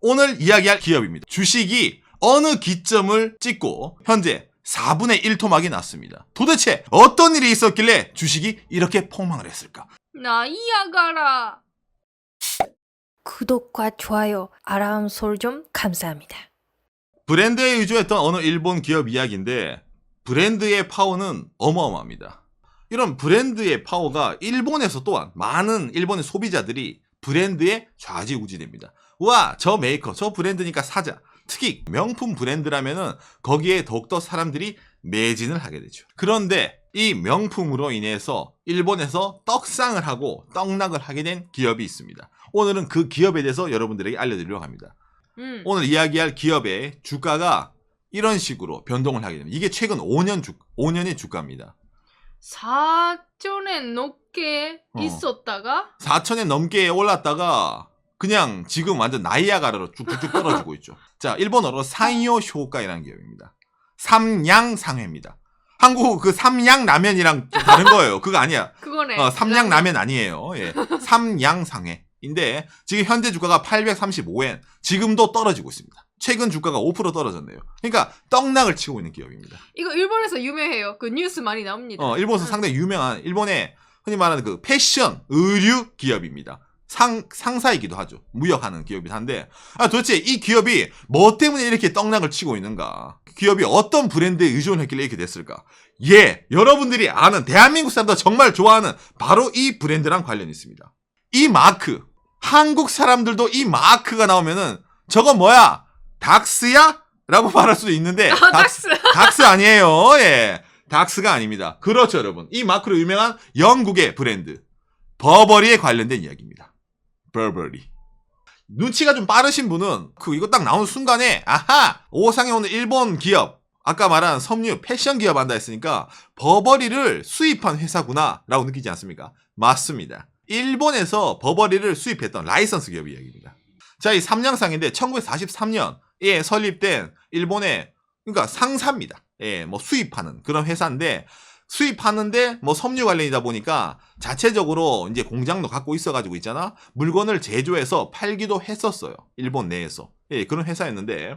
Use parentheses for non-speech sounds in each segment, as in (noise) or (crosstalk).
오늘 이야기할 기업입니다. 주식이 어느 기점을 찍고 현재 4분의 1 토막이 났습니다. 도대체 어떤 일이 있었길래 주식이 이렇게 폭망을 했을까? 나이아가라. 구독과 좋아요, 알람 소리 좀 감사합니다. 브랜드에 의존했던 어느 일본 기업 이야기인데 브랜드의 파워는 어마어마합니다. 이런 브랜드의 파워가 일본에서 또한 많은 일본의 소비자들이 브랜드에 좌지우지됩니다. 와, 저 메이커, 저 브랜드니까 사자. 특히 명품 브랜드라면은 거기에 더욱더 사람들이 매진을 하게 되죠. 그런데 이 명품으로 인해서 일본에서 떡상을 하고 떡락을 하게 된 기업이 있습니다. 오늘은 그 기업에 대해서 여러분들에게 알려드리려고 합니다. 응. 오늘 이야기할 기업의 주가가 이런 식으로 변동을 하게 됩니다. 이게 최근 5년 주 5년의 주가입니다. 4조에 넘게 어. 있었다가 4천에 넘게 올랐다가 그냥 지금 완전 나이아가라로 쭉쭉쭉 떨어지고 있죠. 자, 일본어로 사이오 쇼가이라는 기업입니다. 삼양상회입니다. 한국 그 삼양라면이랑 좀 다른 거예요. 그거 아니야. 그거네. 어, 삼양라면 아니에요. 예. 삼양상회 인데 지금 현재 주가가 835엔 지금도 떨어지고 있습니다. 최근 주가가 5% 떨어졌네요. 그러니까 떡락을 치고 있는 기업입니다. 이거 일본에서 유명해요. 그 뉴스 많이 나옵니다. 어, 일본에서 응. 상당히 유명한 일본의 흔히 말하는 그 패션 의류 기업입니다. 상 상사이기도 하죠. 무역하는 기업이긴 한데 아 도대체 이 기업이 뭐 때문에 이렇게 떡락을 치고 있는가? 기업이 어떤 브랜드에 의존했길래 이렇게 됐을까? 예, 여러분들이 아는 대한민국 사람들 정말 좋아하는 바로 이 브랜드랑 관련이 있습니다. 이 마크 한국 사람들도 이 마크가 나오면은 저건 뭐야? 닥스야? 라고 말할 수도 있는데 아, 닥- 닥스. (laughs) 닥스 아니에요. 예. 닥스가 아닙니다. 그렇죠, 여러분. 이 마크로 유명한 영국의 브랜드 버버리에 관련된 이야기입니다. 버버리. 눈치가 좀 빠르신 분은 그 이거 딱 나온 순간에 아하 오상에 오는 일본 기업 아까 말한 섬유 패션 기업 한다 했으니까 버버리를 수입한 회사구나라고 느끼지 않습니까? 맞습니다. 일본에서 버버리를 수입했던 라이선스 기업 이야기입니다. 자, 이 삼양상인데 1943년에 설립된 일본의 그러니까 상사입니다. 예, 뭐 수입하는 그런 회사인데 수입하는데 뭐 섬유 관련이다 보니까 자체적으로 이제 공장도 갖고 있어가지고 있잖아. 물건을 제조해서 팔기도 했었어요. 일본 내에서. 예, 그런 회사였는데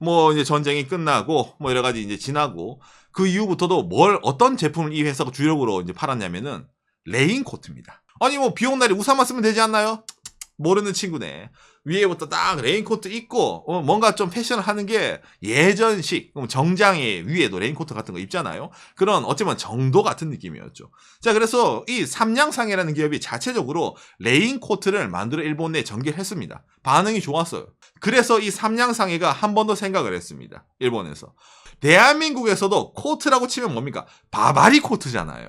뭐 이제 전쟁이 끝나고 뭐 여러 가지 이제 지나고 그 이후부터도 뭘 어떤 제품을 이 회사가 주력으로 이제 팔았냐면은 레인코트입니다. 아니 뭐 비 온 날에 우산만 쓰면 되지 않나요? 모르는 친구네. 위에부터 딱 레인코트 입고 어, 뭔가 좀 패션을 하는 게 예전식 정장에 위에도 레인코트 같은 거 입잖아요. 그런 어쩌면 정도 같은 느낌이었죠. 자 그래서 이 삼양상해라는 기업이 자체적으로 레인코트를 만들어 일본 내에 전개를 했습니다. 반응이 좋았어요. 그래서 이 삼양상해가 한 번 더 생각을 했습니다. 일본에서. 대한민국에서도 코트라고 치면 뭡니까? 바바리 코트잖아요.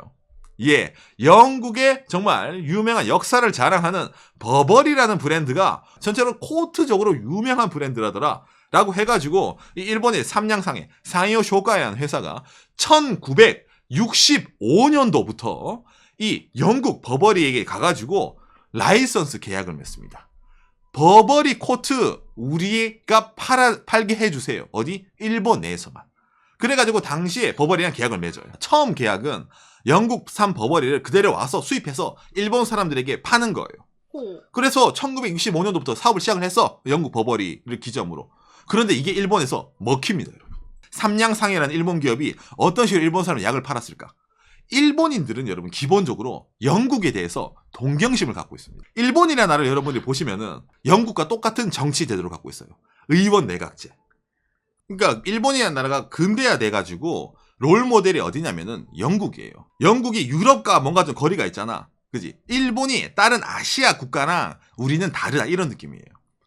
예, 영국의 정말 유명한 역사를 자랑하는 버버리라는 브랜드가 전체로 코트적으로 유명한 브랜드라더라. 라고 해가지고 이 일본의 삼양상해 사이오 쇼카이라는 회사가 1965년도부터 이 영국 버버리에게 가가지고 라이선스 계약을 맺습니다. 버버리 코트 우리가 팔아, 팔게 해주세요. 어디? 일본 내에서만. 그래가지고 당시에 버버리랑 계약을 맺어요. 처음 계약은 영국산 버버리를 그대로 와서 수입해서 일본 사람들에게 파는 거예요. 호. 그래서 1965년도부터 사업을 시작을 했어. 영국 버버리를 기점으로. 그런데 이게 일본에서 먹힙니다, 여러분. 삼양상해라는 일본 기업이 어떤 식으로 일본 사람 약을 팔았을까? 일본인들은 여러분 기본적으로 영국에 대해서 동경심을 갖고 있습니다. 일본이라는 나라를 여러분들이 보시면은 영국과 똑같은 정치 제도를 갖고 있어요. 의원 내각제. 그러니까 일본이라는 나라가 근대화 돼 가지고 롤 모델이 어디냐면은 영국이에요. 영국이 유럽과 뭔가 좀 거리가 있잖아. 그지? 일본이 다른 아시아 국가랑 우리는 다르다 이런 느낌이에요.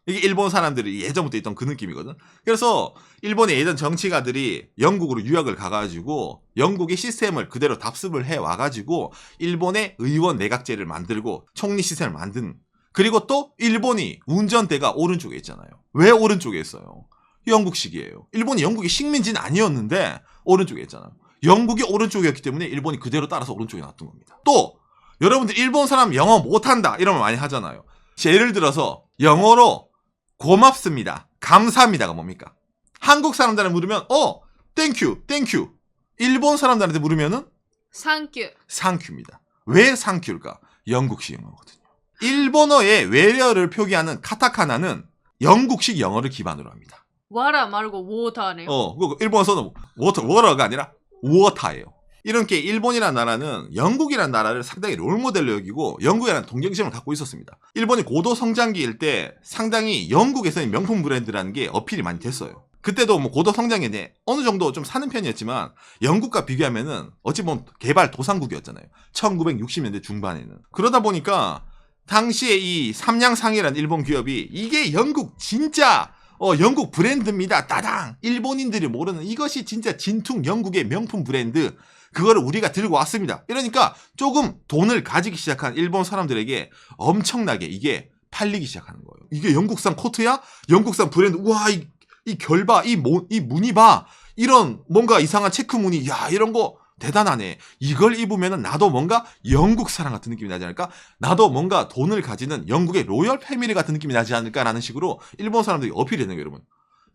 이게 일본 사람들이 예전부터 있던 그 느낌이거든. 그래서 일본의 예전 정치가들이 영국으로 유학을 가가지고 영국의 시스템을 그대로 답습을 해 와가지고 일본의 의원 내각제를 만들고 총리 시스템을 만든. 그리고 또 일본이 운전대가 오른쪽에 있잖아요. 왜 오른쪽에 있어요? 영국식이에요. 일본이 영국의 식민지는 아니었는데 오른쪽에 있잖아요. 영국이 오른쪽이었기 때문에 일본이 그대로 따라서 오른쪽에 놨던 겁니다. 또 여러분들 일본 사람 영어 못한다 이런 말 많이 하잖아요. 예를 들어서 영어로 고맙습니다, 감사합니다가 뭡니까? 한국 사람들한테 물으면 어, 땡큐, 땡큐. 일본 사람들한테 물으면은 상큐. 상큐입니다. 왜 상큐일까? 영국식 영어거든요. 일본어의 외래어를 표기하는 카타카나는 영국식 영어를 기반으로 합니다. 와라 말고 워터네요. 어, 그 일본어서는 워터, 워터가 아니라 워터예요. 이렇게 일본이라는 나라는 영국이라는 나라를 상당히 롤모델로 여기고 영국이라는 동경심을 갖고 있었습니다. 일본이 고도 성장기일 때 상당히 영국에서의 명품 브랜드라는 게 어필이 많이 됐어요. 그때도 뭐 고도 성장인데 어느 정도 좀 사는 편이었지만 영국과 비교하면은 어찌 보면 개발 도상국이었잖아요. 1960년대 중반에는. 그러다 보니까 당시에 이 삼양상이라는 일본 기업이 이게 영국 진짜 어, 영국 브랜드입니다. 따당. 일본인들이 모르는 이것이 진짜 진퉁 영국의 명품 브랜드. 그거를 우리가 들고 왔습니다. 이러니까 조금 돈을 가지기 시작한 일본 사람들에게 엄청나게 이게 팔리기 시작하는 거예요. 이게 영국산 코트야? 영국산 브랜드. 우와, 이, 이 결바, 이, 모, 이 무늬 봐. 이런 뭔가 이상한 체크 무늬. 야, 이런 거 대단하네. 이걸 입으면 나도 뭔가 영국 사람 같은 느낌이 나지 않을까? 나도 뭔가 돈을 가지는 영국의 로열 패밀리 같은 느낌이 나지 않을까라는 식으로 일본 사람들이 어필이 되는 거예요, 여러분.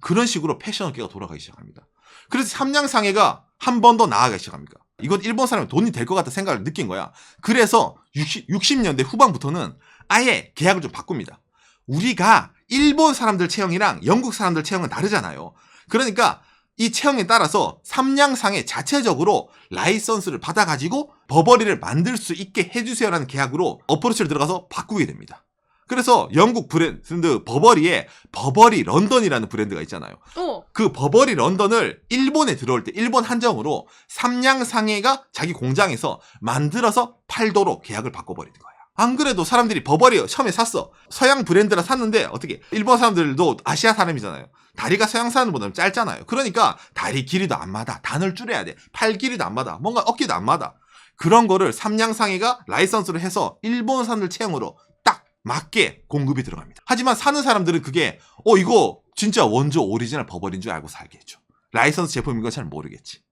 그런 식으로 패션 업계가 돌아가기 시작합니다. 그래서 삼양상해가 한 번 더 나아가기 시작합니다. 이건 일본 사람이 돈이 될 것 같다 생각을 느낀 거야. 그래서 60, 60년대 후반부터는 아예 계약을 좀 바꿉니다. 우리가 일본 사람들 체형이랑 영국 사람들 체형은 다르잖아요. 그러니까 이 체형에 따라서 삼양상에 자체적으로 라이선스를 받아가지고 버버리를 만들 수 있게 해주세요라는 계약으로 어프로치를 들어가서 바꾸게 됩니다. 그래서 영국 브랜드 버버리에 버버리 런던이라는 브랜드가 있잖아요. 어. 그 버버리 런던을 일본에 들어올 때 일본 한정으로 삼양 상해가 자기 공장에서 만들어서 팔도록 계약을 바꿔버리는 거야. 안 그래도 사람들이 버버리 처음에 샀어. 서양 브랜드라 샀는데 어떻게 일본 사람들도 아시아 사람이잖아요. 다리가 서양 사람보다는 짧잖아요. 그러니까 다리 길이도 안 맞아. 단을 줄여야 돼. 팔 길이도 안 맞아. 뭔가 어깨도 안 맞아. 그런 거를 삼양상해가 라이선스를 해서 일본 사람들 체형으로 딱 맞게 공급이 들어갑니다. 하지만 사는 사람들은 그게 어 이거 진짜 원조 오리지널 버버리인 줄 알고 살겠죠. 라이선스 제품인 걸잘 모르겠지.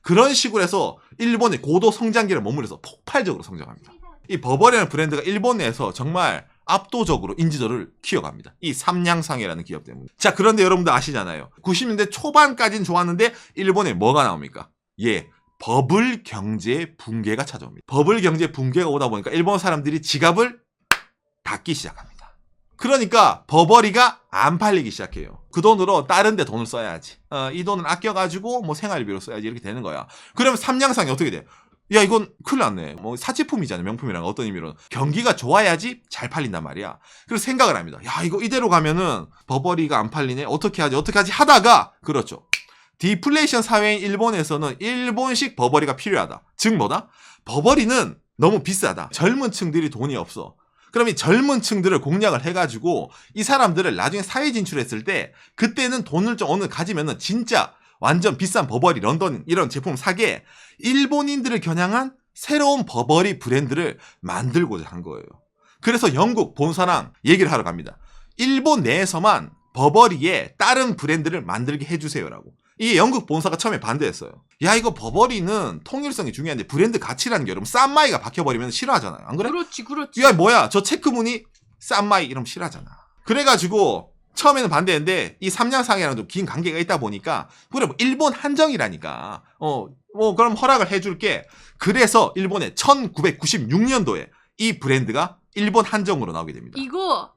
그런 식으로 해서 일본의 고도 성장기를 머무르면서 폭발적으로 성장합니다. 이 버버리라는 브랜드가 일본 내에서 정말 압도적으로 인지도를 키워갑니다. 이 삼양상해라는 기업 때문에. 자, 그런데 여러분들 아시잖아요. 90년대 초반까지는 좋았는데 일본에 뭐가 나옵니까? 예. 버블 경제 붕괴가 찾아옵니다. 버블 경제 붕괴가 오다 보니까 일본 사람들이 지갑을 닫기 시작합니다. 그러니까 버버리가 안 팔리기 시작해요. 그 돈으로 다른 데 돈을 써야지. 어, 이 돈을 아껴가지고 뭐 생활비로 써야지 이렇게 되는 거야. 그러면 삼양상이 어떻게 돼? 야 이건 큰일 났네. 뭐 사치품이잖아요. 명품이랑 어떤 의미로 경기가 좋아야지 잘 팔린단 말이야. 그래서 생각을 합니다. 야 이거 이대로 가면은 버버리가 안 팔리네. 어떻게 하지? 어떻게 하지? 하다가 그렇죠. 디플레이션 사회인 일본에서는 일본식 버버리가 필요하다. 즉 뭐다? 버버리는 너무 비싸다. 젊은 층들이 돈이 없어. 그럼 이 젊은 층들을 공략을 해가지고 이 사람들을 나중에 사회 진출했을 때 그때는 돈을 좀 어느 가지면은 진짜 완전 비싼 버버리 런던 이런 제품 사게 일본인들을 겨냥한 새로운 버버리 브랜드를 만들고자 한 거예요. 그래서 영국 본사랑 얘기를 하러 갑니다. 일본 내에서만 버버리에 다른 브랜드를 만들게 해주세요라고. 이게 영국 본사가 처음에 반대했어요. 야 이거 버버리는 통일성이 중요한데 브랜드 가치라는 게 여러분 쌈마이가 박혀버리면 싫어하잖아요. 안 그래? 그렇지, 그렇지. 야 뭐야 저 체크무늬 쌈마이 이러면 싫어하잖아. 그래가지고 처음에는 반대했는데 이 삼양상이랑 좀긴 관계가 있다 보니까 그래 뭐 일본 한정이라니까 어 뭐 그럼 허락을 해줄게. 그래서 일본의 1996년도에 이 브랜드가 일본 한정으로 나오게 됩니다. 이거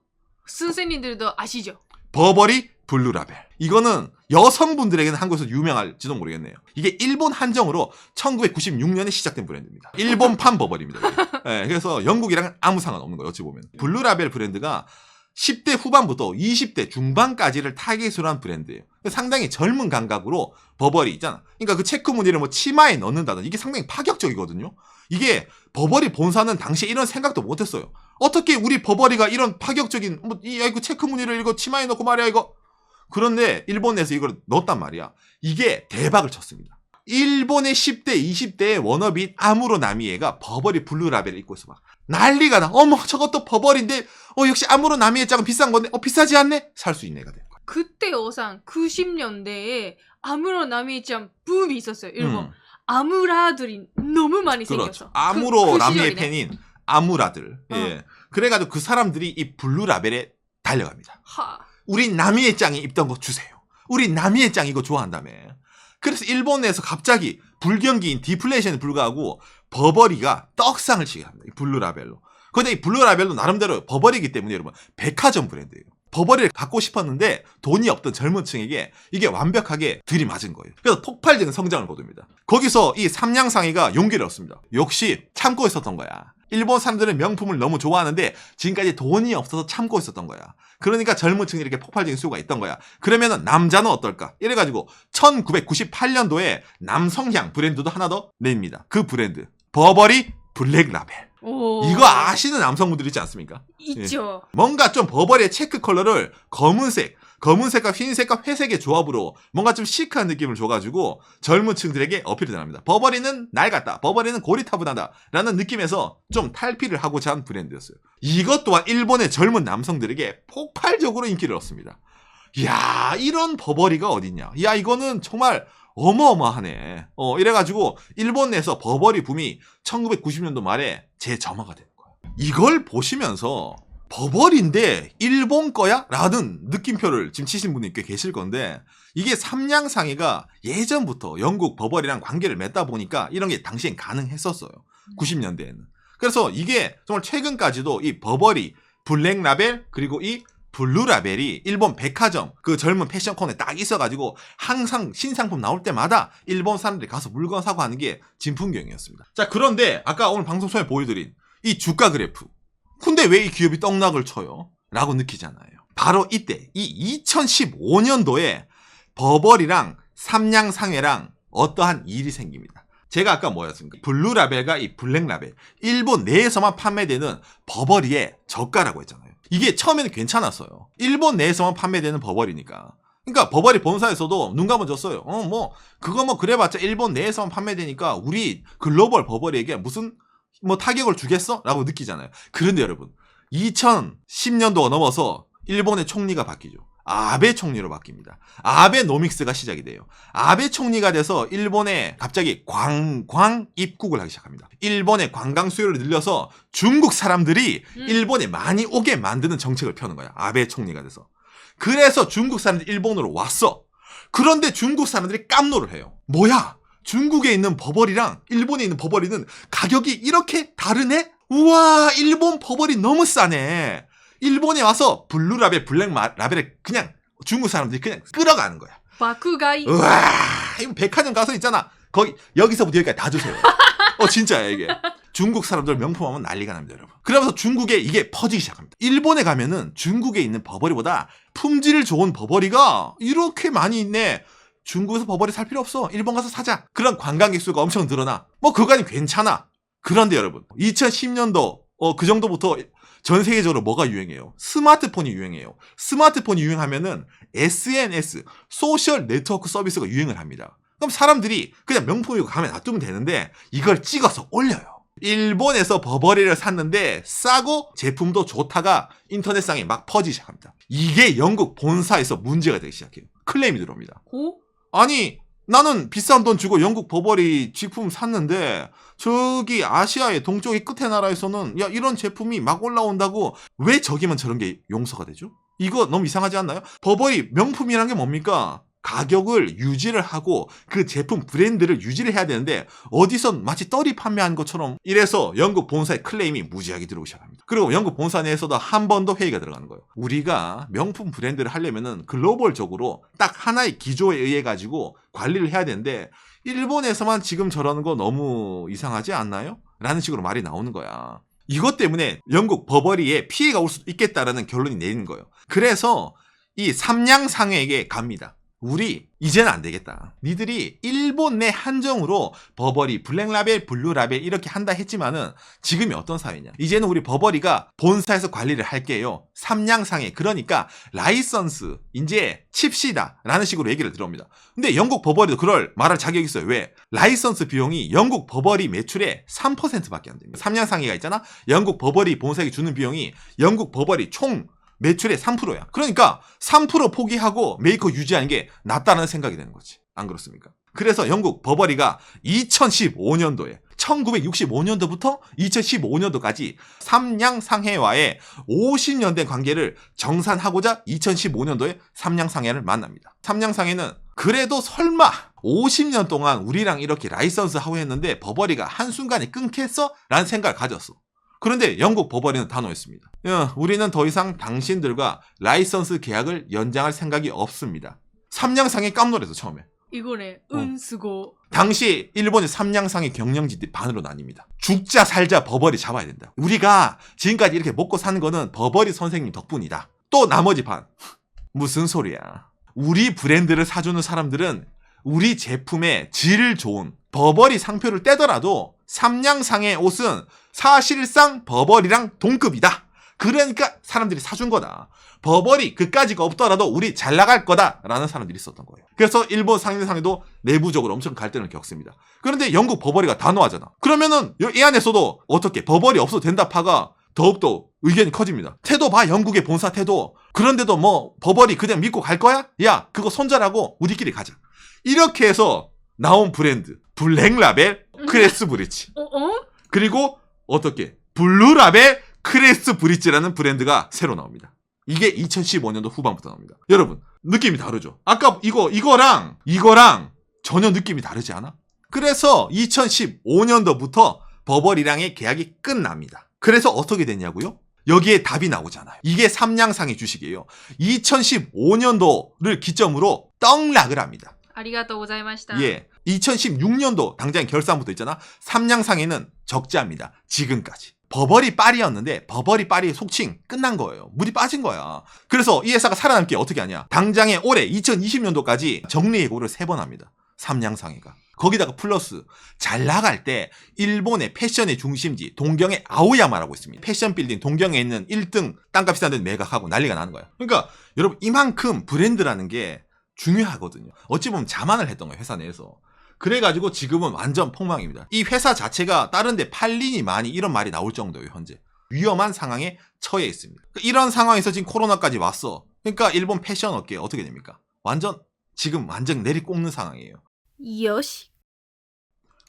선생님들도 아시죠? 버버리 블루라벨. 이거는 여성분들에게는 한국에서 유명할지도 모르겠네요. 이게 일본 한정으로 1996년에 시작된 브랜드입니다. 일본판 버버리입니다. 네, (laughs) 그래서 영국이랑은 아무 상관없는 거예요. 어찌 보면. 블루라벨 브랜드가 10대 후반부터 20대 중반까지를 타겟으로 한 브랜드예요. 상당히 젊은 감각으로 버버리 있잖아. 그러니까 그 체크 무늬를 뭐 치마에 넣는다든 이게 상당히 파격적이거든요. 이게 버버리 본사는 당시에 이런 생각도 못했어요. 어떻게 우리 버버리가 이런 파격적인 뭐 이, 야, 이거 체크 무늬를 이거 치마에 넣고 말이야 이거. 그런데 일본 내에서 이걸 넣었단 말이야. 이게 대박을 쳤습니다. 일본의 10대, 20대의 워너비 아무로 나미에가 버버리 블루라벨을 입고 있어 막 난리가 나. 어머 저것도 버버리인데 어 역시 아무로 나미에 짝은 비싼 건데 어 비싸지 않네? 살 수 있는 애가 된 거야. 그때 오산 90년대에 아무로 나미짱 붐이 있었어요. 일본. 음, 아무라들이 너무 많이 그렇죠. 생겼어. 아무로 그- 그 시절이네. 팬인 아무라들. 어. 예. 그래가지고 그 사람들이 이 블루 라벨에 달려갑니다. 하. 우리 나미의 짱이 입던 거 주세요. 우리 나미의 짱 이거 좋아한다며. 그래서 일본 내에서 갑자기 불경기인 디플레이션에 불구하고 버버리가 떡상을 치게 합니다. 이 블루 라벨로. 근데 이 블루라벨도 나름대로 버버리기 때문에 여러분 백화점 브랜드예요. 버버리를 갖고 싶었는데 돈이 없던 젊은 층에게 이게 완벽하게 들이맞은 거예요. 그래서 폭발적인 성장을 거둡니다. 거기서 이 삼양상이가 용기를 얻습니다. 역시 참고 있었던 거야. 일본 사람들은 명품을 너무 좋아하는데 지금까지 돈이 없어서 참고 있었던 거야. 그러니까 젊은 층이 이렇게 폭발적인 수요가 있던 거야. 그러면은 남자는 어떨까? 이래가지고 1998년도에 남성향 브랜드도 하나 더 냅니다. 그 브랜드 버버리 블랙 라벨. 오. 이거 아시는 남성분들 있지 않습니까? 있죠. 뭔가 좀 버버리의 체크 컬러를 검은색, 검은색과 흰색과 회색의 조합으로 뭔가 좀 시크한 느낌을 줘가지고 젊은 층들에게 어필이 됩니다. 버버리는 낡았다. 버버리는 고리타분하다. 라는 느낌에서 좀 탈피를 하고자 한 브랜드였어요. 이것 또한 일본의 젊은 남성들에게 폭발적으로 인기를 얻습니다. 이야, 이런 버버리가 어딨냐. 야, 이거는 정말 어마어마하네. 어, 이래가지고 일본 내에서 버버리 붐이 1990년도 말에 재점화가 되는 거예요. 이걸 보시면서 버벌인데 일본 거야? 라는 느낌표를 지금 치신 분이 꽤 계실 건데 이게 삼양상해가 예전부터 영국 버벌이랑 관계를 맺다 보니까 이런 게 당시엔 가능했었어요. 90년대에는. 그래서 이게 정말 최근까지도 이 버벌이 블랙 라벨 그리고 이 블루 라벨이 일본 백화점 그 젊은 패션 코너에 딱 있어가지고 항상 신상품 나올 때마다 일본 사람들이 가서 물건 사고 하는 게 진풍경이었습니다. 자 그런데 아까 오늘 방송 초에 보여드린 이 주가 그래프 근데 왜 이 기업이 떡락을 쳐요? 라고 느끼잖아요. 바로 이때 이 2015년도에 버벌이랑 삼양상해랑 어떠한 일이 생깁니다. 제가 아까 뭐였습니까? 블루 라벨과 이 블랙 라벨 일본 내에서만 판매되는 버버리의 저가라고 했잖아요. 이게 처음에는 괜찮았어요. 일본 내에서만 판매되는 버버리니까. 그러니까 버버리 본사에서도 눈 감아줬어요. 어 뭐 그거 뭐 그래봤자 일본 내에서만 판매되니까 우리 글로벌 버버리에게 무슨 뭐 타격을 주겠어? 라고 느끼잖아요. 그런데 여러분 2010년도가 넘어서 일본의 총리가 바뀌죠. 아베 총리로 바뀝니다. 아베 노믹스가 시작이 돼요. 아베 총리가 돼서 일본에 갑자기 관광 입국을 하기 시작합니다. 일본의 관광 수요를 늘려서 중국 사람들이 음. 일본에 많이 오게 만드는 정책을 펴는 거야. 아베 총리가 돼서. 그래서 중국 사람들이 일본으로 왔어. 그런데 중국 사람들이 깜놀을 해요. 뭐야? 중국에 있는 버버리랑 일본에 있는 버버리는 가격이 이렇게 다르네? 우와, 일본 버버리 너무 싸네. 일본에 와서 블루 라벨, 블랙 마- 라벨을 그냥 중국 사람들이 그냥 끌어가는 거야. 바쿠가이. 우와, 이거 백화점 가서 있잖아. 거기, 여기서부터 여기까지 다 주세요. (laughs) 어, 진짜야, 이게. 중국 사람들 명품 하면 난리가 납니다, 여러분. 그러면서 중국에 이게 퍼지기 시작합니다. 일본에 가면은 중국에 있는 버버리보다 품질 좋은 버버리가 이렇게 많이 있네. 중국에서 버버리 살 필요 없어. 일본 가서 사자. 그런 관광객 수가 엄청 늘어나. 뭐 그간이 괜찮아. 그런데 여러분, 2010년도 어, 그 정도부터 전 세계적으로 뭐가 유행해요? 스마트폰이 유행해요. 스마트폰이 유행하면은 SNS, 소셜 네트워크 서비스가 유행을 합니다. 그럼 사람들이 그냥 명품이고 가면 놔두면 되는데 이걸 찍어서 올려요. 일본에서 버버리를 샀는데 싸고 제품도 좋다가 인터넷상에 막 퍼지기 시작합니다. 이게 영국 본사에서 문제가 되기 시작해요. 클레임이 들어옵니다. 고? 아니 나는 비싼 돈 주고 영국 버버리 제품 샀는데 저기 아시아의 동쪽의 끝의 나라에서는 야 이런 제품이 막 올라온다고 왜 저기만 저런 게 용서가 되죠? 이거 너무 이상하지 않나요? 버버리 명품이란 게 뭡니까? 가격을 유지를 하고 그 제품 브랜드를 유지를 해야 되는데 어디선 마치 떨이 판매한 것처럼 이래서 영국 본사의 클레임이 무지하게 들어오기 시작합니다. 그리고 영국 본사 내에서도 한 번 더 회의가 들어가는 거예요. 우리가 명품 브랜드를 하려면은 글로벌적으로 딱 하나의 기조에 의해 가지고 관리를 해야 되는데 일본에서만 지금 저러는 거 너무 이상하지 않나요? 라는 식으로 말이 나오는 거야. 이것 때문에 영국 버버리에 피해가 올 수도 있겠다라는 결론이 내리는 거예요. 그래서 이 삼양상회에게 갑니다. 우리 이제는 안 되겠다. 니들이 일본 내 한정으로 버버리, 블랙라벨, 블루라벨 이렇게 한다 했지만은 지금이 어떤 사회냐? 이제는 우리 버버리가 본사에서 관리를 할게요. 삼양상회 그러니까 라이선스 이제 칩시다라는 식으로 얘기를 들어옵니다. 근데 영국 버버리도 그럴 말할 자격이 있어요. 왜? 라이선스 비용이 영국 버버리 매출의 3%밖에 안 됩니다. 삼양상회가 있잖아. 영국 버버리 본사에게 주는 비용이 영국 버버리 총 매출의 3%야. 그러니까 3% 포기하고 메이커 유지하는 게 낫다는 생각이 되는 거지. 안 그렇습니까? 그래서 영국 버버리가 2015년도에 1965년도부터 2015년도까지 삼양 상해와의 50년 된 관계를 정산하고자 2015년도에 삼양 상해를 만납니다. 삼양 상해는 그래도 설마 50년 동안 우리랑 이렇게 라이선스 하고 했는데 버버리가 한순간에 끊겠어? 라는 생각을 가졌어. 그런데 영국 버버리는 단호했습니다. 야, 우리는 더 이상 당신들과 라이선스 계약을 연장할 생각이 없습니다. 삼양상이 깜놀해서 처음에. 이거네. 어. 은수고. 당시 일본의 삼양상의 경영진들이 반으로 나뉩니다. 죽자 살자 버버리 잡아야 된다. 우리가 지금까지 이렇게 먹고 사는 거는 버버리 선생님 덕분이다. 또 나머지 반. (laughs) 무슨 소리야. 우리 브랜드를 사주는 사람들은 우리 제품의 질 좋은 버버리 상표를 떼더라도 삼양상의 옷은 사실상 버버리랑 동급이다. 그러니까 사람들이 사준 거다. 버버리 그까지가 없더라도 우리 잘 나갈 거다라는 사람들이 있었던 거예요. 그래서 일본 상인상에도 내부적으로 엄청 갈등을 겪습니다. 그런데 영국 버버리가 단호하잖아. 그러면은 이 안에서도 어떻게 버버리 없어도 된다 파가 더욱더 의견이 커집니다. 태도 봐 영국의 본사 태도. 그런데도 뭐 버버리 그냥 믿고 갈 거야? 야 그거 손절하고 우리끼리 가자. 이렇게 해서 나온 브랜드 블랙라벨 크레스 브릿지. 어, 어? 그리고 어떻게 블루랍의 크레스 브릿지라는 브랜드가 새로 나옵니다. 이게 2015년도 후반부터 나옵니다. 여러분 느낌이 다르죠. 아까 이거 이거랑 이거랑 전혀 느낌이 다르지 않아? 그래서 2015년도부터 버버리랑의 계약이 끝납니다. 그래서 어떻게 됐냐고요? 여기에 답이 나오잖아요. 이게 삼양상의 주식이에요. 2015년도를 기점으로 떡락을 합니다. 아리가또 고자이마시다. 예. 2016년도 당장 결산부터 있잖아. 삼양상에는 적자입니다. 지금까지. 버버리 빨이었는데 버버리 빨이 속칭 끝난 거예요. 물이 빠진 거야. 그래서 이 회사가 살아남기 어떻게 하냐? 당장에 올해 2020년도까지 정리해고를 세 번 합니다. 삼양상해가. 거기다가 플러스 잘 나갈 때 일본의 패션의 중심지 동경의 아오야마라고 있습니다. 패션 빌딩 동경에 있는 1등 땅값 비싼 데 매각하고 난리가 나는 거야. 그러니까 여러분 이만큼 브랜드라는 게 중요하거든요. 어찌 보면 자만을 했던 거예요, 회사 내에서. 그래가지고 지금은 완전 폭망입니다. 이 회사 자체가 다른 데 팔리니 많이 이런 말이 나올 정도예요, 현재. 위험한 상황에 처해 있습니다. 그러니까 이런 상황에서 지금 코로나까지 왔어. 그러니까 일본 패션 업계 어떻게 됩니까? 완전, 지금 완전 내리꽂는 상황이에요. よし。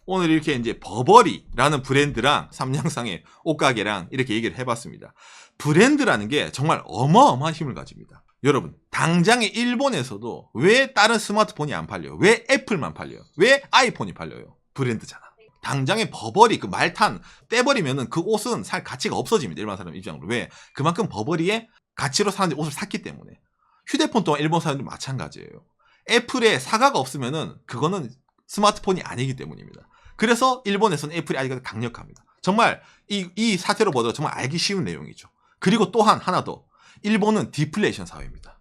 오늘 이렇게 이제 버버리라는 브랜드랑 삼양상의 옷가게랑 이렇게 얘기를 해봤습니다. 브랜드라는 게 정말 어마어마한 힘을 가집니다. 여러분, 당장에 일본에서도 왜 다른 스마트폰이 안 팔려요? 왜 애플만 팔려요? 왜 아이폰이 팔려요? 브랜드잖아. 당장에 버버리 그 말탄 떼버리면은 그 옷은 살 가치가 없어집니다. 일반 사람 입장으로. 왜? 그만큼 버버리의 가치로 사람들이 옷을 샀기 때문에. 휴대폰 또한 일본 사람들이 마찬가지예요. 애플에 사과가 없으면은 그거는 스마트폰이 아니기 때문입니다. 그래서 일본에서는 애플이 아직까지 강력합니다. 정말 이, 이 사태로 보다 정말 알기 쉬운 내용이죠. 그리고 또한 하나 더. 일본은 디플레이션 사회입니다.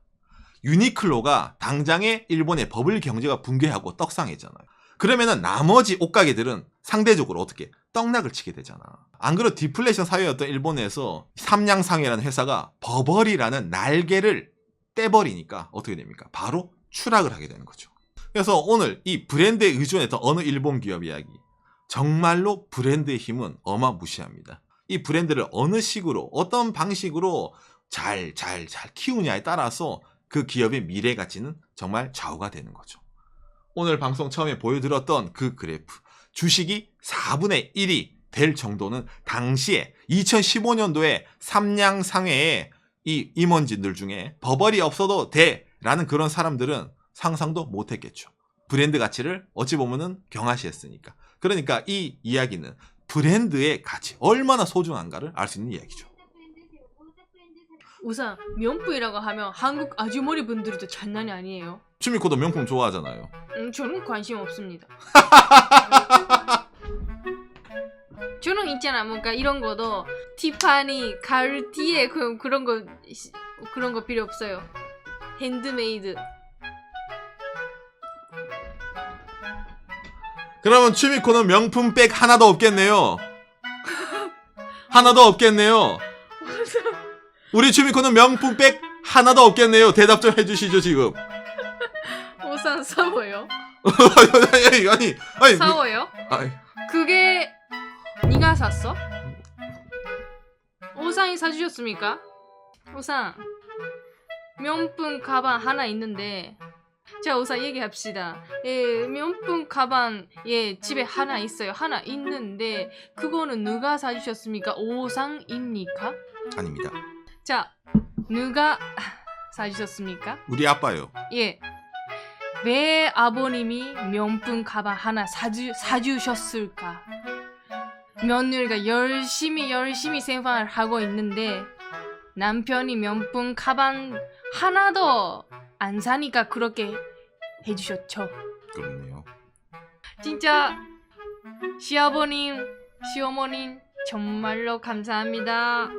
유니클로가 당장에 일본의 버블 경제가 붕괴하고 떡상했잖아요. 그러면은 나머지 옷가게들은 상대적으로 어떻게 떡락을 치게 되잖아. 안 그래도 디플레이션 사회였던 일본에서 삼양상회라는 회사가 버버리라는 날개를 떼버리니까 어떻게 됩니까? 바로 추락을 하게 되는 거죠. 그래서 오늘 이 브랜드에 의존했던 어느 일본 기업 이야기. 정말로 브랜드의 힘은 어마무시합니다. 이 브랜드를 어느 식으로, 어떤 방식으로 잘, 잘, 잘 키우냐에 따라서 그 기업의 미래 가치는 정말 좌우가 되는 거죠. 오늘 방송 처음에 보여드렸던 그 그래프. 주식이 4분의 1이 될 정도는 당시에 2015년도에 삼양상회의 이 임원진들 중에 버벌이 없어도 돼! 라는 그런 사람들은 상상도 못 했겠죠. 브랜드 가치를 어찌 보면은 경하시했으니까. 그러니까 이 이야기는 브랜드의 가치, 얼마나 소중한가를 알 수 있는 이야기죠. 우선 명품이라고 하면 한국 아주머니 분들도 장난이 아니에요. 추미코도 명품 좋아하잖아요. 음, 저는 관심 없습니다. (laughs) 저는 있잖아, 뭔가 이런 거도 티파니, 가르티에 그, 그런 거 시- 그런 거 필요 없어요. 핸드메이드. 그러면 추미코는 명품 백 하나도 없겠네요. (laughs) 하나도 없겠네요. 우리 추미코는 명품 백 하나도 없겠네요. 대답 좀 해주시죠 지금. (laughs) 우선 사워요. (laughs) 아니 아니 아니. 사워요? 아니, 그게 네가 샀어? 오상이 사주셨습니까? 오상 명품 가방 하나 있는데 자 우선 얘기합시다 예, 명품 가방 예 집에 하나 있어요 하나 있는데 그거는 누가 사주셨습니까? 오상입니까? 아닙니다. 자 누가 사주셨습니까? 우리 아빠요. 예. 왜 아버님이 명품 가방 하나 사주, 사주셨을까? 며느리가 열심히 열심히 생활을 하고 있는데 남편이 명품 가방 하나도 안 사니까 그렇게 해주셨죠. 그렇네요. 진짜 시아버님, 시어머님 정말로 감사합니다.